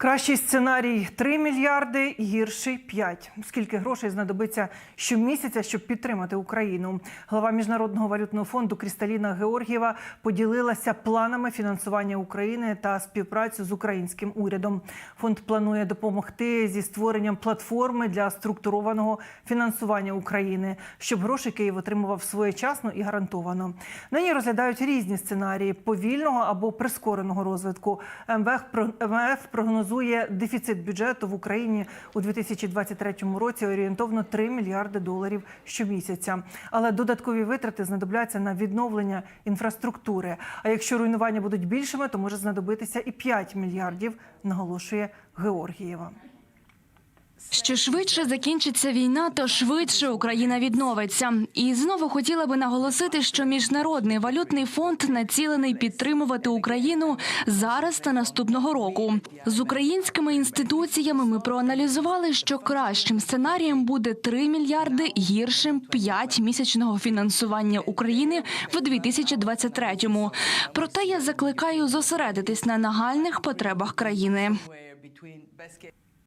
Кращий сценарій 3 мільярди, гірший 5. Скільки грошей знадобиться щомісяця, щоб підтримати Україну? Глава міжнародного валютного фонду Крісталіна Георгієва поділилася планами фінансування України та співпрацю з українським урядом. Фонд планує допомогти зі створенням платформи для структурованого фінансування України, щоб гроші Київ отримував своєчасно і гарантовано. Нині розглядають різні сценарії повільного або прискореного розвитку. МВФ про- МВФ прогнозує дефіцит бюджету в Україні у 2023 році орієнтовно 3 мільярди доларів щомісяця. Але додаткові витрати знадобляться на відновлення інфраструктури. А якщо руйнування будуть більшими, то може знадобитися і 5 мільярдів, наголошує Георгієва. Що швидше закінчиться війна, то швидше Україна відновиться. І знову хотіла би наголосити, що міжнародний валютний фонд націлений підтримувати Україну зараз та наступного року. З українськими інституціями ми проаналізували, що кращим сценарієм буде 3 мільярди, гіршим 5 місячного фінансування України в 2023-му. Проте я закликаю зосередитись на нагальних потребах країни.